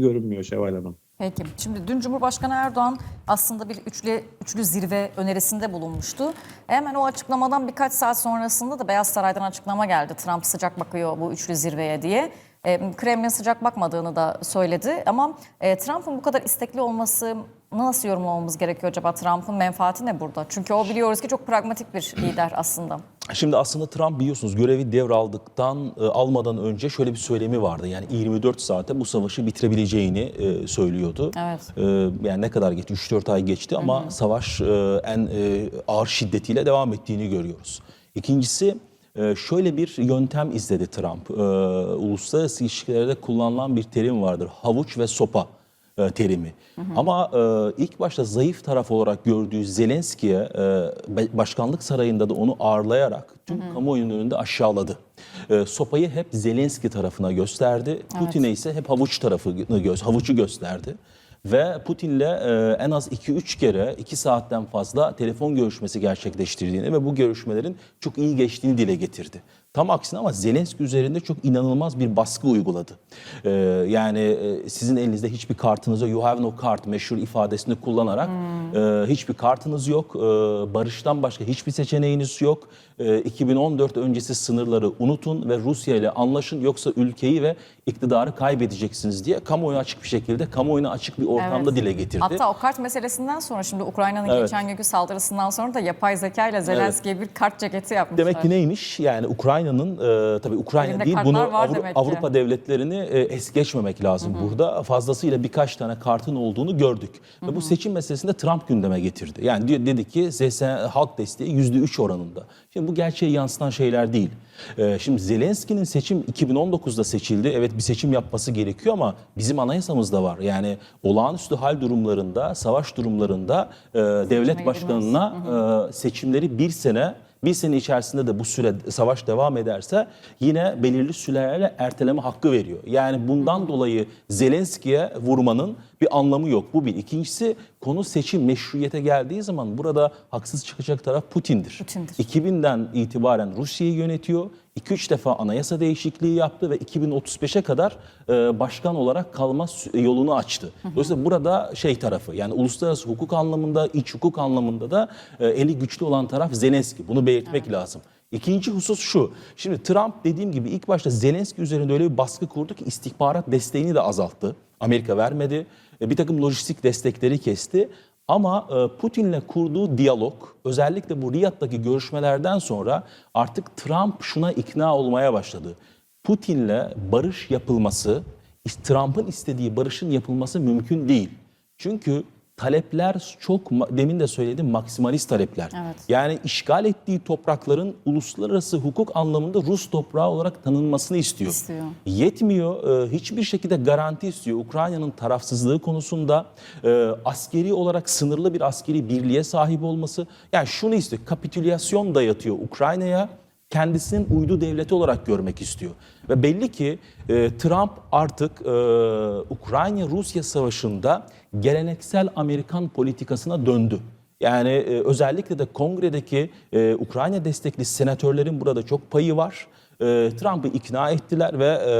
görünmüyor Şevval Hanım. Peki. Şimdi dün Cumhurbaşkanı Erdoğan aslında bir üçlü, üçlü zirve önerisinde bulunmuştu. Hemen o açıklamadan birkaç saat sonrasında da Beyaz Saray'dan açıklama geldi. Trump sıcak bakıyor bu üçlü zirveye diye. E, Kremlin sıcak bakmadığını da söyledi. Ama e, Trump'ın bu kadar istekli olması nasıl yorumlamamız gerekiyor acaba? Trump'ın menfaati ne burada? Çünkü o biliyoruz ki çok pragmatik bir lider aslında. Şimdi aslında Trump biliyorsunuz görevi devraldıktan e, almadan önce şöyle bir söylemi vardı. Yani 24 saate bu savaşı bitirebileceğini e, söylüyordu. Evet. E, yani ne kadar geçti? 3-4 ay geçti ama savaş e, en e, ağır şiddetiyle devam ettiğini görüyoruz. İkincisi e, şöyle bir yöntem izledi Trump. E, uluslararası ilişkilerde kullanılan bir terim vardır. Havuç ve sopa e, terimi. Ama e, ilk başta zayıf taraf olarak gördüğü Zelenski'ye e, başkanlık sarayında da onu ağırlayarak tüm kamuoyunun önünde aşağıladı. E, sopayı hep Zelenski tarafına gösterdi. Putin'e ise hep havuç tarafını gö- havucu gösterdi. Ve Putin'le e, en az 2-3 kere 2 saatten fazla telefon görüşmesi gerçekleştirdiğini ve bu görüşmelerin çok iyi geçtiğini dile getirdi. Tam aksine ama Zelenski üzerinde çok inanılmaz bir baskı uyguladı. Ee, yani e, sizin elinizde hiçbir kartınız yok, you have no card meşhur ifadesini kullanarak e, hiçbir kartınız yok, e, barıştan başka hiçbir seçeneğiniz yok. E, 2014 öncesi sınırları unutun ve Rusya ile anlaşın yoksa ülkeyi ve iktidarı kaybedeceksiniz diye kamuoyu açık bir şekilde, kamuoyuna açık bir ortamda Evet. dile getirdi. Hatta o kart meselesinden sonra şimdi Ukrayna'nın Evet. geçen günkü saldırısından sonra da yapay zeka ile Zelenski'ye bir kart ceketi yapmışlar. Demek ki neymiş? Yani Ukrayna'nın e, tabii Ukrayna Elinde değil bunu Avru- demek ki. Avrupa devletlerini e, es geçmemek lazım burada. Fazlasıyla birkaç tane kartın olduğunu gördük. Ve bu seçim meselesinde Trump gündeme getirdi. Yani diyor, dedi ki ZSN halk desteği %3 oranında. Şimdi bu gerçeği yansıtan şeyler değil. E, şimdi Zelenski'nin seçim 2019'da seçildi. Evet bir seçim yapması gerekiyor ama bizim anayasamızda var. Yani olağanüstü hal durumlarında, savaş durumlarında e, devlet başkanına e, seçimleri bir sene bir sene içerisinde de bu süre savaş devam ederse yine belirli sürelerle erteleme hakkı veriyor. Yani bundan dolayı Zelenski'ye vurmanın bir anlamı yok. Bu bir. İkincisi konu seçim meşruiyete geldiği zaman burada haksız çıkacak taraf Putin'dir. Putin'dir. 2000'den itibaren Rusya'yı yönetiyor. 2-3 defa anayasa değişikliği yaptı ve 2035'e kadar e, başkan olarak kalma yolunu açtı. Dolayısıyla burada şey tarafı yani uluslararası hukuk anlamında, iç hukuk anlamında da e, eli güçlü olan taraf Zelenski. Bunu belirtmek lazım. İkinci husus şu. Şimdi Trump dediğim gibi ilk başta Zelenski üzerinde öyle bir baskı kurdu ki istihbarat desteğini de azalttı. Amerika vermedi. E, Bir takım lojistik destekleri kesti. Ama e, Putin'le kurduğu diyalog özellikle bu Riyad'daki görüşmelerden sonra artık Trump şuna ikna olmaya başladı. Putin'le barış yapılması, Trump'ın istediği barışın yapılması mümkün değil. Çünkü talepler çok demin de söyledim maksimalist talepler. Evet. Yani işgal ettiği toprakların uluslararası hukuk anlamında Rus toprağı olarak tanınmasını istiyor. İstiyor. Yetmiyor. e, Hiçbir şekilde garanti istiyor. Ukrayna'nın tarafsızlığı konusunda e, askeri olarak sınırlı bir askeri birliğe sahip olması. Yani şunu istiyor. Kapitülasyon dayatıyor Ukrayna'ya. Kendisinin uydu devleti olarak görmek istiyor. Ve belli ki e, Trump artık e, Ukrayna-Rusya savaşında geleneksel Amerikan politikasına döndü. Yani e, özellikle de kongredeki e, Ukrayna destekli senatörlerin burada çok payı var. E, Trump'ı ikna ettiler ve e,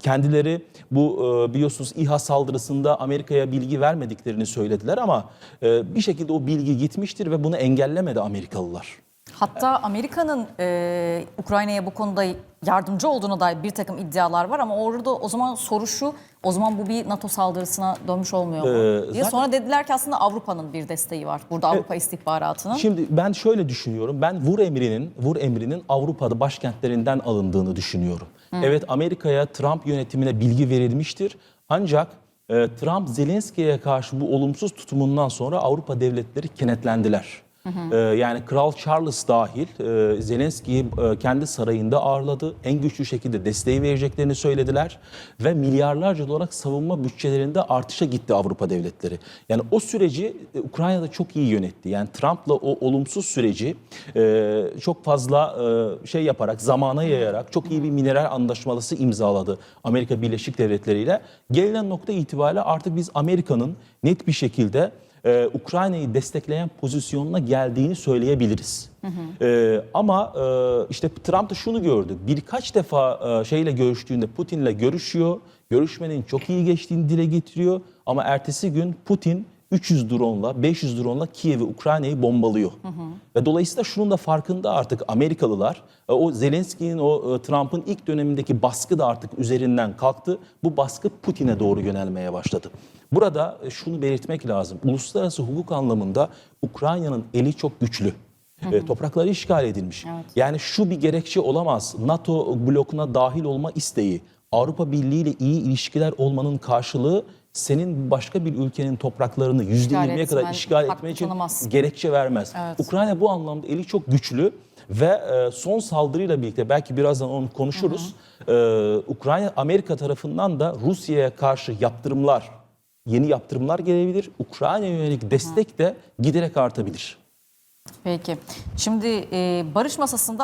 kendileri bu e, biliyorsunuz İHA saldırısında Amerika'ya bilgi vermediklerini söylediler ama e, bir şekilde o bilgi gitmiştir ve bunu engellemedi Amerikalılar. Hatta Amerika'nın e, Ukrayna'ya bu konuda yardımcı olduğuna dair bir takım iddialar var ama orada o zaman soru şu, o zaman bu bir NATO saldırısına dönmüş olmuyor mu? Ee, diye zaten- sonra dediler ki aslında Avrupa'nın bir desteği var. Burada Avrupa istihbaratının. Şimdi ben şöyle düşünüyorum. Ben vur emrinin, vur emrinin Avrupa'da başkentlerinden alındığını düşünüyorum. Evet Amerika'ya Trump yönetimine bilgi verilmiştir. Ancak e, Trump Zelenski'ye karşı bu olumsuz tutumundan sonra Avrupa devletleri kenetlendiler. E, yani Kral Charles dahil e, Zelenski'yi e, kendi sarayında ağırladı. En güçlü şekilde desteği vereceklerini söylediler. Ve milyarlarca dolar savunma bütçelerinde artışa gitti Avrupa devletleri. Yani o süreci e, Ukrayna'da çok iyi yönetti. Yani Trump'la o olumsuz süreci çok fazla şey yaparak, zamana yayarak çok iyi bir mineral anlaşmalısı imzaladı Amerika Birleşik Devletleri ile. Gelinen nokta itibariyle artık biz Amerika'nın net bir şekilde e, Ukrayna'yı destekleyen pozisyonuna geldiğini söyleyebiliriz. E, ama e, işte Trump da şunu gördü. Birkaç defa e, şeyle görüştüğünde Putin'le görüşüyor. Görüşmenin çok iyi geçtiğini dile getiriyor ama ertesi gün Putin 300 dronla 500 dronla Kiev'i Ukrayna'yı bombalıyor. Ve dolayısıyla şunun da farkında artık Amerikalılar. E, O Zelenski'nin o e, Trump'ın ilk dönemindeki baskı da artık üzerinden kalktı. Bu baskı Putin'e doğru yönelmeye başladı. Burada e, şunu belirtmek lazım. Uluslararası hukuk anlamında Ukrayna'nın eli çok güçlü. E, Toprakları işgal edilmiş. Yani şu bir gerekçe olamaz. NATO blokuna dahil olma isteği, Avrupa Birliği ile iyi ilişkiler olmanın karşılığı senin başka bir ülkenin topraklarını %20'ye kadar işgal etmen için tanımaz. gerekçe vermez. Evet. Ukrayna bu anlamda eli çok güçlü ve e, son saldırıyla birlikte belki birazdan onu konuşuruz. E, Ukrayna Amerika tarafından da Rusya'ya karşı yaptırımlar, yeni yaptırımlar gelebilir. Ukrayna'ya yönelik destek de giderek artabilir. Peki. Şimdi e, barış masasında